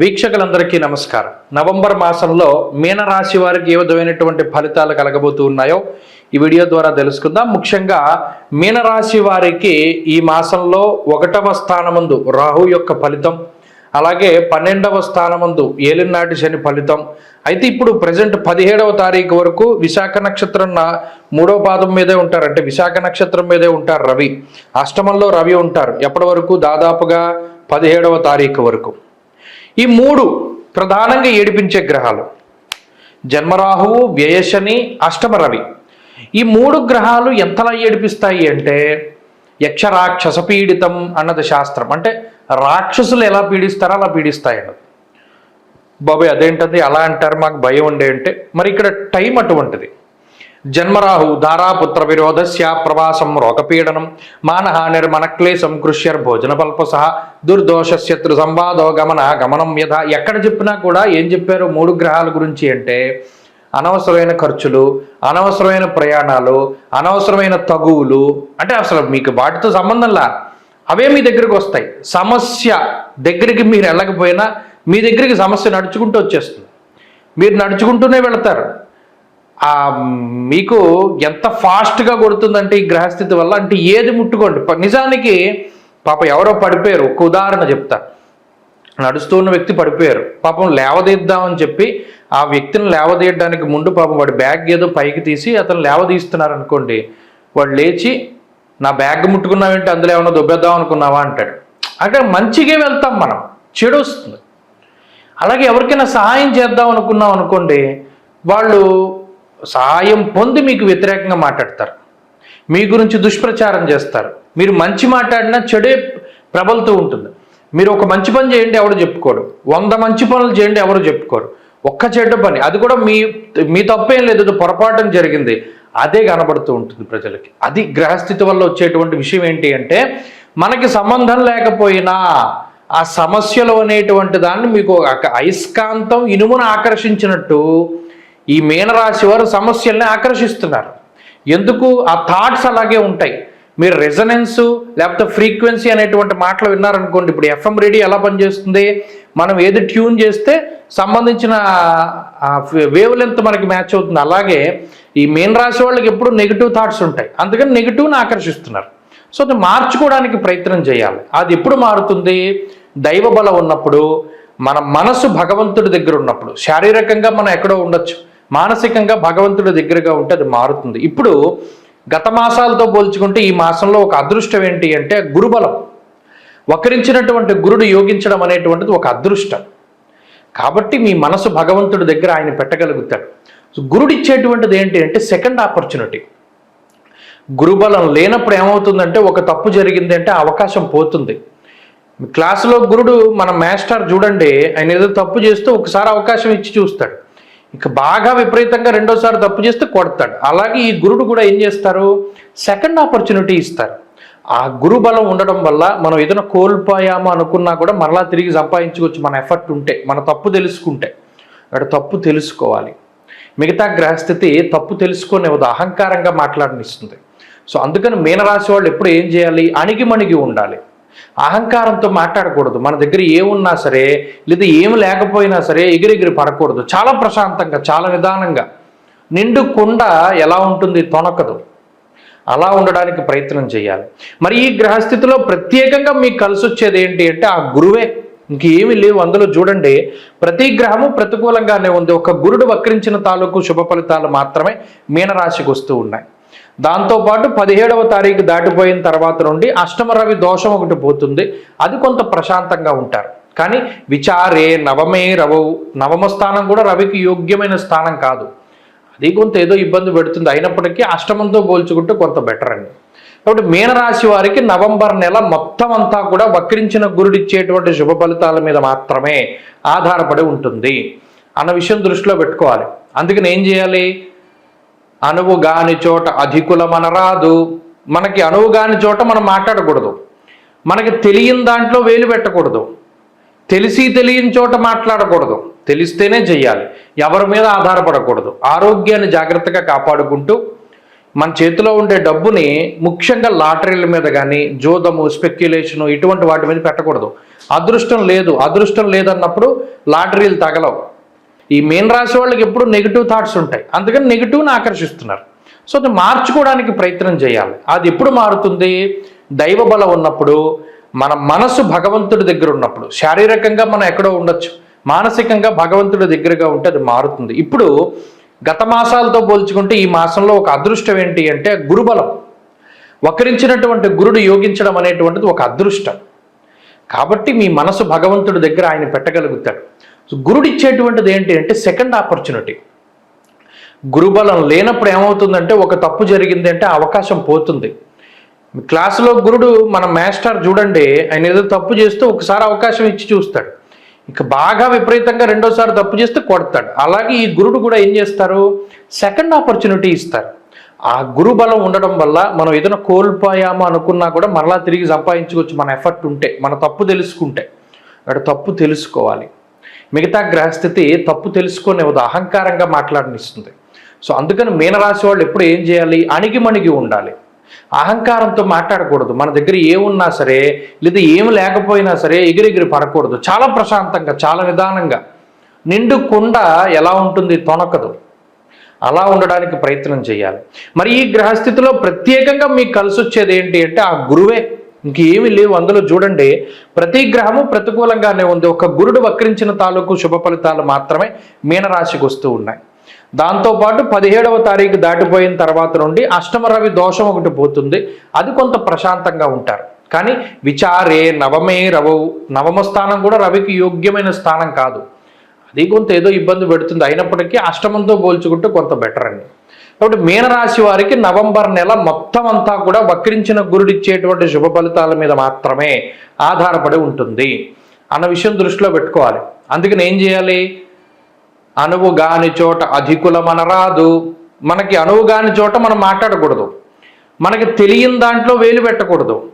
వీక్షకులందరికీ నమస్కారం. నవంబర్ మాసంలో మీనరాశి వారికి ఏ విధమైనటువంటి ఫలితాలు కలగబోతూ ఉన్నాయో ఈ వీడియో ద్వారా తెలుసుకుందాం. ముఖ్యంగా మీనరాశి వారికి ఈ మాసంలో ఒకటవ స్థానమందు రాహు యొక్క ఫలితం అలాగే పన్నెండవ స్థానమందు ఏలినాటి శని ఫలితం. అయితే ఇప్పుడు ప్రజెంట్ పదిహేడవ తారీఖు వరకు విశాఖ నక్షత్రం మూడవ పాదం మీదే ఉంటారు. అంటే విశాఖ నక్షత్రం మీదే ఉంటారు రవి. అష్టమంలో రవి ఉంటారు. ఎప్పటి వరకు? దాదాపుగా పదిహేడవ తారీఖు వరకు. ఈ మూడు ప్రధానంగా ఏడిపించే గ్రహాలు. జన్మరాహువు వ్యయశని అష్టమ రవి ఈ మూడు గ్రహాలు ఎంతలా ఏడిపిస్తాయి అంటే యక్షరాక్షస పీడితం అన్నది శాస్త్రం. అంటే రాక్షసులు ఎలా పీడిస్తారో అలా పీడిస్తాయి అన్నది బాబాయ్ అదేంటది అలా అంటారు? మాకు భయం ఉండే అంటే మరి ఇక్కడ టైం అటువంటిది. జన్మరాహు ధారాపుత్ర విరోధస్య ప్రవాసం రోగపీడనం మానహానిర్ మనక్లేశం కృష్యర్ భోజన దుర్దోష శత్రు సంవాదో గమన గమనం యథ. ఎక్కడ చెప్పినా కూడా ఏం చెప్పారు మూడు గ్రహాల గురించి అంటే అనవసరమైన ఖర్చులు అనవసరమైన ప్రయాణాలు అనవసరమైన తగువులు అంటే అసలు మీకు వాటితో సంబంధంలా అవే మీ దగ్గరికి వస్తాయి. సమస్య దగ్గరికి మీరు వెళ్ళకపోయినా మీ దగ్గరికి సమస్య నడుచుకుంటూ వచ్చేస్తుంది. మీరు నడుచుకుంటూనే వెళతారు. మీకు ఎంత ఫాస్ట్గా కొడుతుందంటే ఈ గ్రహస్థితి వల్ల అంటే ఏది ముట్టుకోండి. నిజానికి పాప ఎవరో పడిపోయారు. ఒక ఉదాహరణ చెప్తా. నడుస్తున్న వ్యక్తి పడిపోయారు. పాపం లేవదీద్దామని చెప్పి ఆ వ్యక్తిని లేవదీయడానికి ముందు పాపం వాడి బ్యాగ్ ఏదో పైకి తీసి అతను లేవదీస్తున్నారు అనుకోండి వాడు లేచి నా బ్యాగ్ ముట్టుకున్నావేంటి? అందులో ఏమన్నా దొబ్బేద్దాం అనుకున్నావా? అంటాడు. అంటే మంచిగా వెళ్తాం మనం. చెడు వస్తుంది. అలాగే ఎవరికైనా సహాయం చేద్దాం అనుకున్నాం అనుకోండి వాళ్ళు సహాయం పొంది మీకు వ్యతిరేకంగా మాట్లాడతారు. మీ గురించి దుష్ప్రచారం చేస్తారు. మీరు మంచి మాట్లాడినా చెడే ప్రబలుతూ ఉంటుంది. మీరు ఒక మంచి పని చేయండి ఎవరు చెప్పుకోరు వంద మంచి పనులు చేయండి ఎవరు చెప్పుకోరు. ఒక్క చెడ్డ పని. అది కూడా మీ మీ తప్పేం లేదు పొరపాటం పొరపాటు జరిగింది. అదే కనబడుతూ ఉంటుంది ప్రజలకి. అది గ్రహస్థితి వల్ల వచ్చేటువంటి విషయం ఏంటి అంటే మనకి సంబంధం లేకపోయినా ఆ సమస్యలు అనేటువంటి దాన్ని మీకు ఒక అయస్కాంతం ఇనుమును ఆకర్షించినట్టు ఈ మీనరాశి వారు సమస్యల్ని ఆకర్షిస్తున్నారు. ఎందుకు? ఆ థాట్స్ అలాగే ఉంటాయి. మీరు రెజనెన్స్ లేకపోతే ఫ్రీక్వెన్సీ అనేటువంటి మాటలు విన్నారనుకోండి. ఇప్పుడు ఎఫ్ఎం రేడియో ఎలా పనిచేస్తుంది? మనం ఏది ట్యూన్ చేస్తే సంబంధించిన వేవ్ లెంత్ మనకి మ్యాచ్ అవుతుంది. అలాగే ఈ మీన రాశి వాళ్ళకి ఎప్పుడు నెగిటివ్ థాట్స్ ఉంటాయి. అందుకని నెగిటివ్ని ఆకర్షిస్తున్నారు. సో అది మార్చుకోవడానికి ప్రయత్నం చేయాలి. అది ఎప్పుడు మారుతుంది? దైవ బలం ఉన్నప్పుడు మన మనసు భగవంతుడి దగ్గర ఉన్నప్పుడు. శారీరకంగా మనం ఎక్కడో ఉండొచ్చు. మానసికంగా భగవంతుడి దగ్గరగా ఉంటే అది మారుతుంది. ఇప్పుడు గత మాసాలతో పోల్చుకుంటే ఈ మాసంలో ఒక అదృష్టం ఏంటి అంటే గురుబలం. వక్రించినటువంటి గురుడు యోగించడం అనేటువంటిది ఒక అదృష్టం. కాబట్టి మీ మనసు భగవంతుడి దగ్గర ఆయన పెట్టగలుగుతాడు. గురుడు ఇచ్చేటువంటిది ఏంటి అంటే సెకండ్ ఆపర్చునిటీ. గురుబలం లేనప్పుడు ఏమవుతుందంటే ఒక తప్పు జరిగింది అంటే అవకాశం పోతుంది. క్లాసులో గురుడు మన మాస్టర్ చూడండి ఆయన ఏదో తప్పు చేస్తూ ఒకసారి అవకాశం ఇచ్చి చూస్తాడు. ఇక బాగా విపరీతంగా రెండోసారి తప్పు చేస్తే కొడతాడు. అలాగే ఈ గురుడు కూడా ఏం చేస్తారు? సెకండ్ ఆపర్చునిటీ ఇస్తారు. ఆ గురు బలం ఉండడం వల్ల మనం ఏదైనా కోల్పోయామో అనుకున్నా కూడా మరలా తిరిగి సంపాదించుకోవచ్చు. మన ఎఫర్ట్ ఉంటే మన తప్పు తెలుసుకుంటే. అక్కడ తప్పు తెలుసుకోవాలి. మిగతా గ్రహస్థితి తప్పు తెలుసుకునేవద్దు అహంకారంగా మాట్లాడనిస్తుంది. సో అందుకని మీనరాశి వాళ్ళు ఎప్పుడు ఏం చేయాలి? అణిగిమణిగి ఉండాలి. అహంకారంతో మాట్లాడకూడదు. మన దగ్గర ఏమున్నా సరే లేదా ఏం లేకపోయినా సరే ఎగిరెగిరి పడకూడదు. చాలా ప్రశాంతంగా చాలా నిదానంగా. నిండు కుండ ఎలా ఉంటుంది? తొనకదు. అలా ఉండడానికి ప్రయత్నం చేయాలి. మరి ఈ గ్రహస్థితిలో ప్రత్యేకంగా మీకు కలిసి వచ్చేది ఏంటి అంటే ఆ గురువే. ఇంకేమి లేవు అందులో చూడండి. ప్రతి గ్రహము ప్రతికూలంగానే ఉంది. ఒక గురుడు వక్రించిన తాలూకు శుభ ఫలితాలు మాత్రమే మీనరాశికి వస్తూ ఉన్నాయి. దాంతోపాటు పదిహేడవ తారీఖు దాటిపోయిన తర్వాత నుండి అష్టమ రవి దోషం ఒకటి పోతుంది. అది కొంత ప్రశాంతంగా ఉంటారు. కానీ విచారే నవమే రవవు నవమ స్థానం కూడా రవికి యోగ్యమైన స్థానం కాదు. అది కొంత ఏదో ఇబ్బంది పెడుతుంది. అయినప్పటికీ అష్టమంతో పోల్చుకుంటే కొంత బెటర్ అండి. కాబట్టి మీనరాశి వారికి నవంబర్ నెల మొత్తం అంతా కూడా వక్రించిన గురుడిచ్చేటువంటి శుభ ఫలితాల మీద మాత్రమే ఆధారపడి ఉంటుంది. అన్న విషయం దృష్టిలో పెట్టుకోవాలి. అందుకని ఏం చేయాలి? అనువుగాని చోట అధికులమనరాదు మనకి అనువుగాని చోట మనం మాట్లాడకూడదు. మనకి తెలియని దాంట్లో వేలు పెట్టకూడదు. తెలిసి తెలియని చోట మాట్లాడకూడదు. తెలిస్తేనే చెయ్యాలి. ఎవరి మీద ఆధారపడకూడదు. ఆరోగ్యాన్ని జాగ్రత్తగా కాపాడుకుంటూ మన చేతిలో ఉండే డబ్బుని ముఖ్యంగా లాటరీల మీద కానీ జోదము స్పెక్యులేషను ఇటువంటి వాటి మీద పెట్టకూడదు. అదృష్టం లేదు. అదృష్టం లేదన్నప్పుడు లాటరీలు తగలవు. ఈ మీన రాశి వాళ్ళకి ఎప్పుడు నెగిటివ్ థాట్స్ ఉంటాయి. అందుకని నెగిటివ్ని ఆకర్షిస్తున్నారు. సో అది మార్చుకోవడానికి ప్రయత్నం చేయాలి. అది ఎప్పుడు మారుతుంది? దైవ బలం ఉన్నప్పుడు మన మనసు భగవంతుడి దగ్గర ఉన్నప్పుడు శారీరకంగా మనం ఎక్కడో ఉండొచ్చు. మానసికంగా భగవంతుడి దగ్గరగా ఉంటే అది మారుతుంది. ఇప్పుడు గత మాసాలతో పోల్చుకుంటే ఈ మాసంలో ఒక అదృష్టం ఏంటి అంటే గురుబలం వక్రించినటువంటి గురుడు యోగించడం అనేటువంటిది ఒక అదృష్టం. కాబట్టి మీ మనసు భగవంతుడి దగ్గర ఆయన పెట్టగలుగుతాడు. సో గురుడు ఇచ్చేటువంటిది ఏంటి అంటే సెకండ్ ఆపర్చునిటీ గురుబలం లేనప్పుడు ఏమవుతుందంటే ఒక తప్పు జరిగింది అంటే అవకాశం పోతుంది. క్లాసులో గురుడు మన మాస్టర్ చూడండి ఆయన ఏదో తప్పు చేస్తే ఒకసారి అవకాశం ఇచ్చి చూస్తాడు. ఇక బాగా విపరీతంగా రెండోసారి తప్పు చేస్తే కొడతాడు. అలాగే ఈ గురుడు కూడా ఏం చేస్తారు? సెకండ్ ఆపర్చునిటీ ఇస్తారు. ఆ గురు బలం ఉండడం వల్ల మనం ఏదైనా కోల్పోయామో అనుకున్నా కూడా మరలా తిరిగి సంపాదించుకోవచ్చు. మన ఎఫర్ట్ ఉంటే మన తప్పు తెలుసుకుంటే. అక్కడ తప్పు తెలుసుకోవాలి. మిగతా గ్రహస్థితి తప్పు తెలుసుకునేవద్దు అహంకారంగా మాట్లాడనిస్తుంది. సో అందుకని మీనరాశి వాళ్ళు ఎప్పుడు ఏం చేయాలి? అణిగిమణిగి ఉండాలి. అహంకారంతో మాట్లాడకూడదు. మన దగ్గర ఏమున్నా సరే లేదా ఏమి లేకపోయినా సరే ఎగిరెగిరి పడకూడదు. చాలా ప్రశాంతంగా చాలా నిదానంగా. నిండు కుండ ఎలా ఉంటుంది? తొనకదు. అలా ఉండడానికి ప్రయత్నం చేయాలి. మరి ఈ గ్రహస్థితిలో ప్రత్యేకంగా మీకు కలిసి వచ్చేది ఏంటి అంటే ఆ గురువే. ఇంకేమీ లేవు. అందులో చూడండి ప్రతి గ్రహము ప్రతికూలంగానే ఉంది. ఒక గురుడు వక్రించిన తాలూకు శుభ ఫలితాలు మాత్రమే మీనరాశికి వస్తూ ఉన్నాయి. దాంతోపాటు పదిహేడవ తారీఖు దాటిపోయిన తర్వాత నుండి అష్టమ రవి దోషం ఒకటి పోతుంది. అది కొంత ప్రశాంతంగా ఉంటారు. కానీ విచారే నవమే రవవు నవమ స్థానం కూడా రవికి యోగ్యమైన స్థానం కాదు. అది కొంత ఏదో ఇబ్బంది పెడుతుంది. అయినప్పటికీ అష్టమంతో పోల్చుకుంటే కొంత బెటర్ అండి. కాబట్టి మీనరాశి వారికి నవంబర్ నెల మొత్తం అంతా కూడా వక్రించిన గురుడిచ్చేటువంటి శుభ ఫలితాల మీద మాత్రమే ఆధారపడి ఉంటుంది అన్న విషయం దృష్టిలో పెట్టుకోవాలి. అందుకని ఏం చేయాలి? అనువు గాని చోట అధికులమనరాదు. మనకి అనువు గాని చోట మనం మాట్లాడకూడదు. మనకి తెలియని దాంట్లో వేలు పెట్టకూడదు.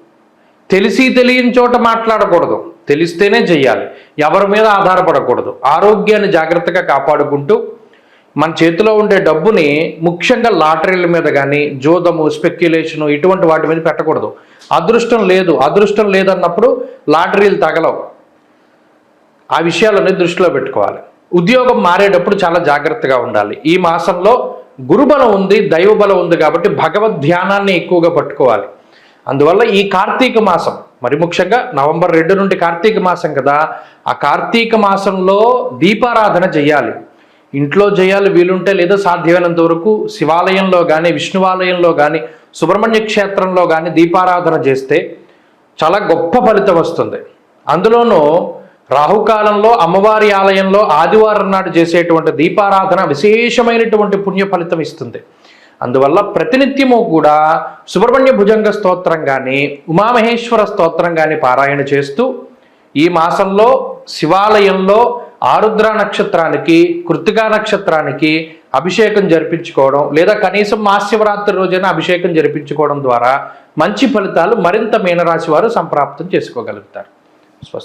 తెలిసి తెలియని చోట మాట్లాడకూడదు. తెలిస్తేనే చెయ్యాలి. ఎవరి మీద ఆధారపడకూడదు. ఆరోగ్యాన్ని జాగ్రత్తగా కాపాడుకుంటూ మన చేతిలో ఉండే డబ్బుని ముఖ్యంగా లాటరీల మీద కానీ జోదము స్పెక్యులేషను ఇటువంటి వాటి మీద పెట్టకూడదు. అదృష్టం లేదు. అదృష్టం లేదన్నప్పుడు లాటరీలు తగలవు. ఆ విషయాలన్నీ దృష్టిలో పెట్టుకోవాలి. ఉద్యోగం మారేటప్పుడు చాలా జాగ్రత్తగా ఉండాలి. ఈ మాసంలో గురుబలం ఉంది దైవబలం ఉంది కాబట్టి భగవద్ ధ్యానాన్ని ఎక్కువగా పట్టుకోవాలి. అందువల్ల ఈ కార్తీక మాసం మరి ముఖ్యంగా నవంబర్ రెండు నుండి కార్తీక మాసం కదా ఆ కార్తీక మాసంలో దీపారాధన చేయాలి. ఇంట్లో చేయాలి వీలుంటే లేదా సాధ్యమైనంత వరకు శివాలయంలో కానీ విష్ణువాలయంలో కానీ సుబ్రహ్మణ్య క్షేత్రంలో కానీ దీపారాధన చేస్తే చాలా గొప్ప ఫలితం వస్తుంది. అందులోనూ రాహుకాలంలో అమ్మవారి ఆలయంలో ఆదివారం నాడు చేసేటువంటి దీపారాధన విశేషమైనటువంటి పుణ్య ఫలితం ఇస్తుంది. అందువల్ల ప్రతినిత్యము కూడా సుబ్రహ్మణ్య భుజంగ స్తోత్రం కానీ ఉమామహేశ్వర స్తోత్రం కానీ పారాయణ చేస్తూ ఈ మాసంలో శివాలయంలో ఆరుద్ర నక్షత్రానికి కృతికా నక్షత్రానికి అభిషేకం జరిపించుకోవడం లేదా కనీసం మహాశివరాత్రి రోజైన అభిషేకం జరిపించుకోవడం ద్వారా మంచి ఫలితాలు మరింత మీనరాశి వారు సంప్రాప్తం చేసుకోగలుగుతారు.